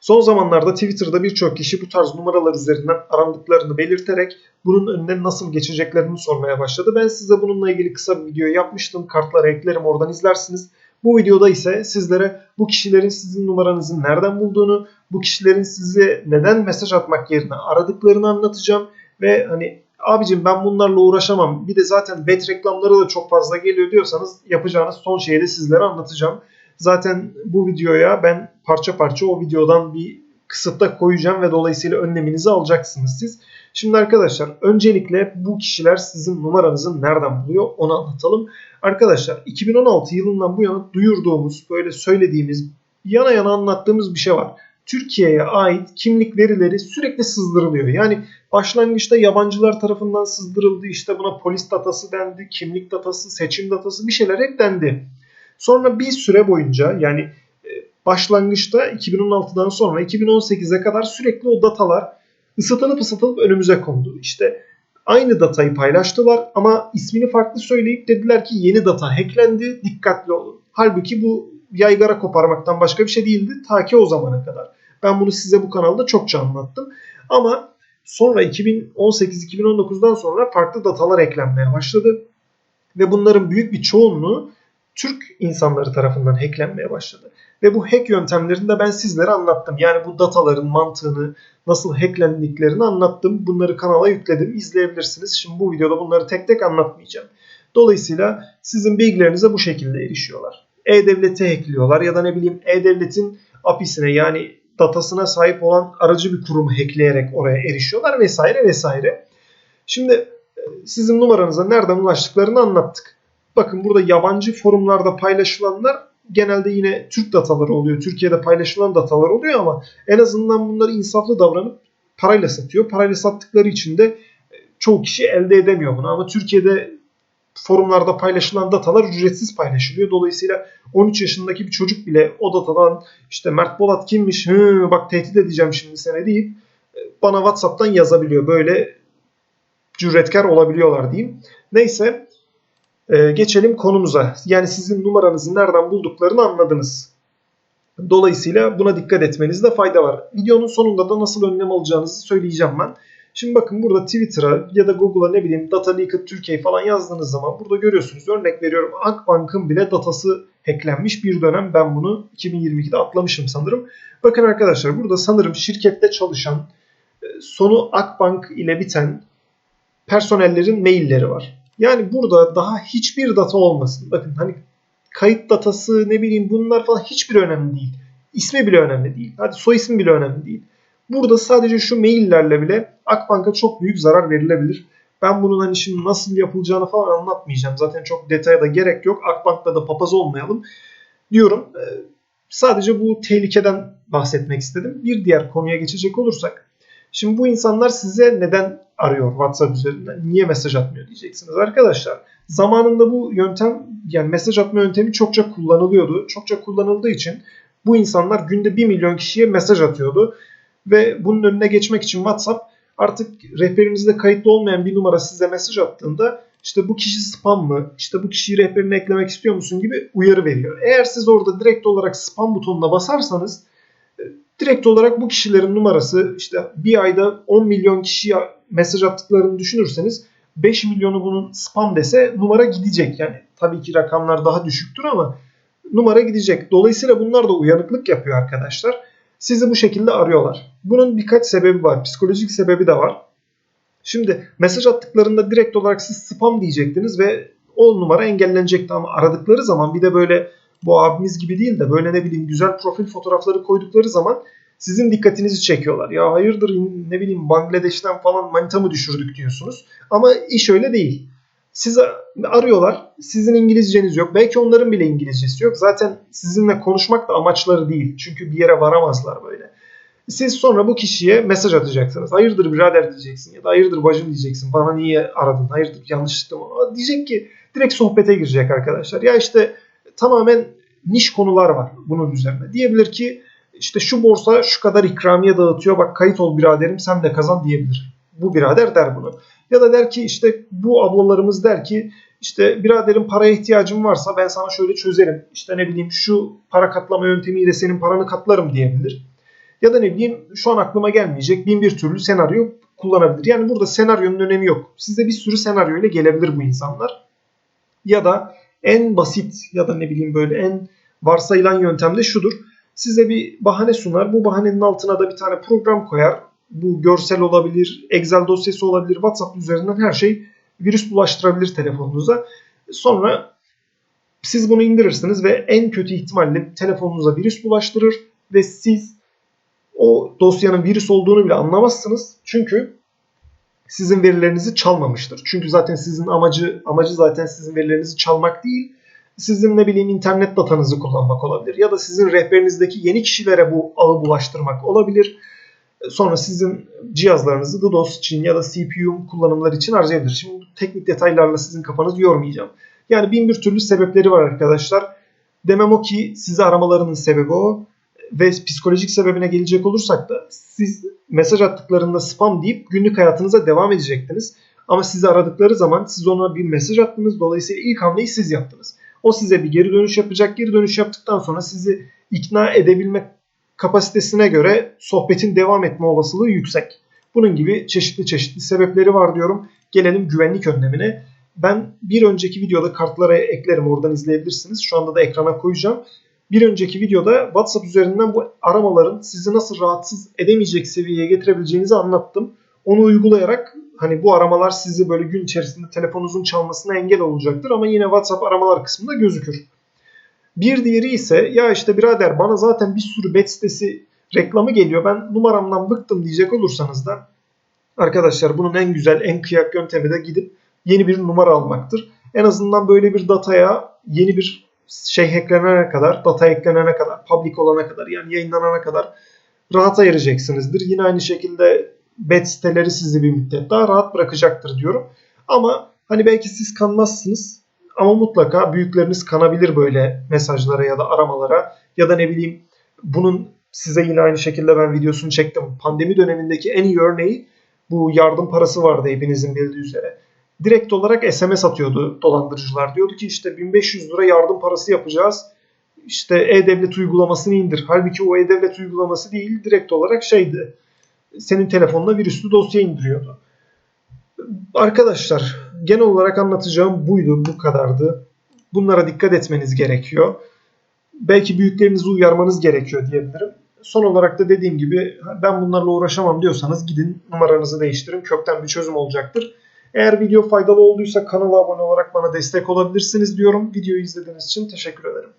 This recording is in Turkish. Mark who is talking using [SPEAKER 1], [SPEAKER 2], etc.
[SPEAKER 1] Son zamanlarda Twitter'da birçok kişi bu tarz numaralar üzerinden arandıklarını belirterek bunun önüne nasıl geçeceklerini sormaya başladı. Ben size bununla ilgili kısa bir video yapmıştım. Kartları eklerim oradan izlersiniz. Bu videoda ise sizlere bu kişilerin sizin numaranızı nereden bulduğunu, bu kişilerin size neden mesaj atmak yerine aradıklarını anlatacağım ve hani abicim ben bunlarla uğraşamam. Bir de zaten bet reklamları da çok fazla geliyor diyorsanız yapacağınız son şeyi de sizlere anlatacağım. Zaten bu videoya ben parça parça o videodan bir kısıtla koyacağım ve dolayısıyla önleminizi alacaksınız siz. Şimdi arkadaşlar öncelikle bu kişiler sizin numaranızı nereden buluyor onu anlatalım. Arkadaşlar 2016 yılından bu yana duyurduğumuz böyle söylediğimiz yana yana anlattığımız bir şey var. Türkiye'ye ait kimlik verileri sürekli sızdırılıyor. Yani başlangıçta yabancılar tarafından sızdırıldı. İşte buna polis datası dendi, kimlik datası, seçim datası bir şeyler hep dendi. Sonra bir süre boyunca yani e, başlangıçta 2016'dan sonra 2018'e kadar sürekli o datalar ısıtılıp ısıtılıp önümüze kondu. İşte aynı datayı paylaştılar ama ismini farklı söyleyip dediler ki yeni data hacklendi dikkatli olun. Halbuki bu yaygara koparmaktan başka bir şey değildi ta ki o zamana kadar. Ben bunu size bu kanalda çokça anlattım. Ama sonra 2018-2019'dan sonra farklı datalar eklenmeye başladı. Ve bunların büyük bir çoğunluğu Türk insanları tarafından hacklenmeye başladı. Ve bu hack yöntemlerini de ben sizlere anlattım. Yani bu dataların mantığını, nasıl hacklendiklerini anlattım. Bunları kanala yükledim. İzleyebilirsiniz. Şimdi bu videoda bunları tek tek anlatmayacağım. Dolayısıyla sizin bilgilerinize bu şekilde erişiyorlar. E-Devlet'i hackliyorlar ya da ne bileyim E-Devlet'in API'sine yani datasına sahip olan aracı bir kurumu hackleyerek oraya erişiyorlar vesaire vesaire. Şimdi e, sizin numaranıza nereden ulaştıklarını anlattık. Bakın burada yabancı forumlarda paylaşılanlar genelde yine Türk dataları oluyor. Türkiye'de paylaşılan datalar oluyor ama en azından bunları insaflı davranıp parayla satıyor. Parayla sattıkları için de e, çoğu kişi elde edemiyor bunu. Ama Türkiye'de forumlarda paylaşılan datalar ücretsiz paylaşılıyor. Dolayısıyla 13 yaşındaki bir çocuk bile o datadan işte Mert Bolat kimmiş Hı, bak tehdit edeceğim şimdi sene deyip e, bana WhatsApp'tan yazabiliyor. Böyle cüretkar olabiliyorlar diyeyim. Neyse ee, geçelim konumuza. Yani sizin numaranızı nereden bulduklarını anladınız. Dolayısıyla buna dikkat etmenizde fayda var. Videonun sonunda da nasıl önlem alacağınızı söyleyeceğim ben. Şimdi bakın burada Twitter'a ya da Google'a ne bileyim Data Leaked Türkiye falan yazdığınız zaman burada görüyorsunuz. Örnek veriyorum Akbank'ın bile datası hacklenmiş bir dönem. Ben bunu 2022'de atlamışım sanırım. Bakın arkadaşlar burada sanırım şirkette çalışan e, sonu Akbank ile biten personellerin mailleri var. Yani burada daha hiçbir data olmasın. Bakın hani kayıt datası ne bileyim bunlar falan hiçbir önemli değil. İsmi bile önemli değil. Hadi soy ismi bile önemli değil. Burada sadece şu maillerle bile Akbank'a çok büyük zarar verilebilir. Ben bunun hani şimdi nasıl yapılacağını falan anlatmayacağım. Zaten çok detaya da gerek yok. Akbank'ta da papaz olmayalım diyorum. Ee, sadece bu tehlikeden bahsetmek istedim. Bir diğer konuya geçecek olursak Şimdi bu insanlar size neden arıyor WhatsApp üzerinden? Niye mesaj atmıyor diyeceksiniz arkadaşlar. Zamanında bu yöntem yani mesaj atma yöntemi çokça kullanılıyordu. Çokça kullanıldığı için bu insanlar günde 1 milyon kişiye mesaj atıyordu. Ve bunun önüne geçmek için WhatsApp artık rehberinizde kayıtlı olmayan bir numara size mesaj attığında işte bu kişi spam mı, işte bu kişiyi rehberine eklemek istiyor musun gibi uyarı veriyor. Eğer siz orada direkt olarak spam butonuna basarsanız direkt olarak bu kişilerin numarası işte bir ayda 10 milyon kişiye mesaj attıklarını düşünürseniz 5 milyonu bunun spam dese numara gidecek. Yani tabii ki rakamlar daha düşüktür ama numara gidecek. Dolayısıyla bunlar da uyanıklık yapıyor arkadaşlar. Sizi bu şekilde arıyorlar. Bunun birkaç sebebi var. Psikolojik sebebi de var. Şimdi mesaj attıklarında direkt olarak siz spam diyecektiniz ve o numara engellenecekti ama aradıkları zaman bir de böyle bu abimiz gibi değil de böyle ne bileyim güzel profil fotoğrafları koydukları zaman sizin dikkatinizi çekiyorlar. Ya hayırdır ne bileyim Bangladeş'ten falan manita mı düşürdük diyorsunuz. Ama iş öyle değil. Sizi arıyorlar. Sizin İngilizceniz yok. Belki onların bile İngilizcesi yok. Zaten sizinle konuşmak da amaçları değil. Çünkü bir yere varamazlar böyle. Siz sonra bu kişiye mesaj atacaksınız. Hayırdır birader diyeceksin ya da hayırdır bacım diyeceksin. Bana niye aradın? Hayırdır yanlışlıkla mı? Diyecek ki direkt sohbete girecek arkadaşlar. Ya işte tamamen niş konular var bunun üzerine. Diyebilir ki işte şu borsa şu kadar ikramiye dağıtıyor bak kayıt ol biraderim sen de kazan diyebilir. Bu birader der bunu. Ya da der ki işte bu ablalarımız der ki işte biraderim paraya ihtiyacım varsa ben sana şöyle çözerim. İşte ne bileyim şu para katlama yöntemiyle senin paranı katlarım diyebilir. Ya da ne bileyim şu an aklıma gelmeyecek bin bir türlü senaryo kullanabilir. Yani burada senaryonun önemi yok. Size bir sürü senaryo ile gelebilir bu insanlar. Ya da en basit ya da ne bileyim böyle en varsayılan yöntem de şudur. Size bir bahane sunar. Bu bahanenin altına da bir tane program koyar. Bu görsel olabilir, Excel dosyası olabilir, WhatsApp üzerinden her şey virüs bulaştırabilir telefonunuza. Sonra siz bunu indirirsiniz ve en kötü ihtimalle telefonunuza virüs bulaştırır ve siz o dosyanın virüs olduğunu bile anlamazsınız. Çünkü sizin verilerinizi çalmamıştır. Çünkü zaten sizin amacı amacı zaten sizin verilerinizi çalmak değil. Sizin ne bileyim internet datanızı kullanmak olabilir ya da sizin rehberinizdeki yeni kişilere bu ağı bulaştırmak olabilir. Sonra sizin cihazlarınızı DDoS için ya da CPU kullanımları için harcayabilir. Şimdi bu teknik detaylarla sizin kafanızı yormayacağım. Yani bin bir türlü sebepleri var arkadaşlar. Demem o ki sizi aramalarının sebebi o. Ve psikolojik sebebine gelecek olursak da siz mesaj attıklarında spam deyip günlük hayatınıza devam edecektiniz. Ama sizi aradıkları zaman siz ona bir mesaj attınız. Dolayısıyla ilk hamleyi siz yaptınız. O size bir geri dönüş yapacak. Geri dönüş yaptıktan sonra sizi ikna edebilme kapasitesine göre sohbetin devam etme olasılığı yüksek. Bunun gibi çeşitli çeşitli sebepleri var diyorum. Gelelim güvenlik önlemine. Ben bir önceki videoda kartlara eklerim oradan izleyebilirsiniz. Şu anda da ekrana koyacağım. Bir önceki videoda WhatsApp üzerinden bu aramaların sizi nasıl rahatsız edemeyecek seviyeye getirebileceğinizi anlattım. Onu uygulayarak hani bu aramalar sizi böyle gün içerisinde telefonunuzun çalmasına engel olacaktır ama yine WhatsApp aramalar kısmında gözükür. Bir diğeri ise ya işte birader bana zaten bir sürü bet sitesi reklamı geliyor ben numaramdan bıktım diyecek olursanız da arkadaşlar bunun en güzel en kıyak yöntemi de gidip yeni bir numara almaktır. En azından böyle bir dataya yeni bir şey eklenene kadar, data eklenene kadar, public olana kadar yani yayınlanana kadar rahat ayıracaksınızdır. Yine aynı şekilde bet siteleri sizi bir müddet daha rahat bırakacaktır diyorum. Ama hani belki siz kanmazsınız ama mutlaka büyükleriniz kanabilir böyle mesajlara ya da aramalara ya da ne bileyim bunun size yine aynı şekilde ben videosunu çektim. Pandemi dönemindeki en iyi örneği bu yardım parası vardı hepinizin bildiği üzere. Direkt olarak SMS atıyordu dolandırıcılar. Diyordu ki işte 1500 lira yardım parası yapacağız. İşte e-devlet uygulamasını indir. Halbuki o e-devlet uygulaması değil direkt olarak şeydi. Senin telefonuna virüslü dosya indiriyordu. Arkadaşlar genel olarak anlatacağım buydu, bu kadardı. Bunlara dikkat etmeniz gerekiyor. Belki büyüklerinizi uyarmanız gerekiyor diyebilirim. Son olarak da dediğim gibi ben bunlarla uğraşamam diyorsanız gidin numaranızı değiştirin. Kökten bir çözüm olacaktır. Eğer video faydalı olduysa kanala abone olarak bana destek olabilirsiniz diyorum. Videoyu izlediğiniz için teşekkür ederim.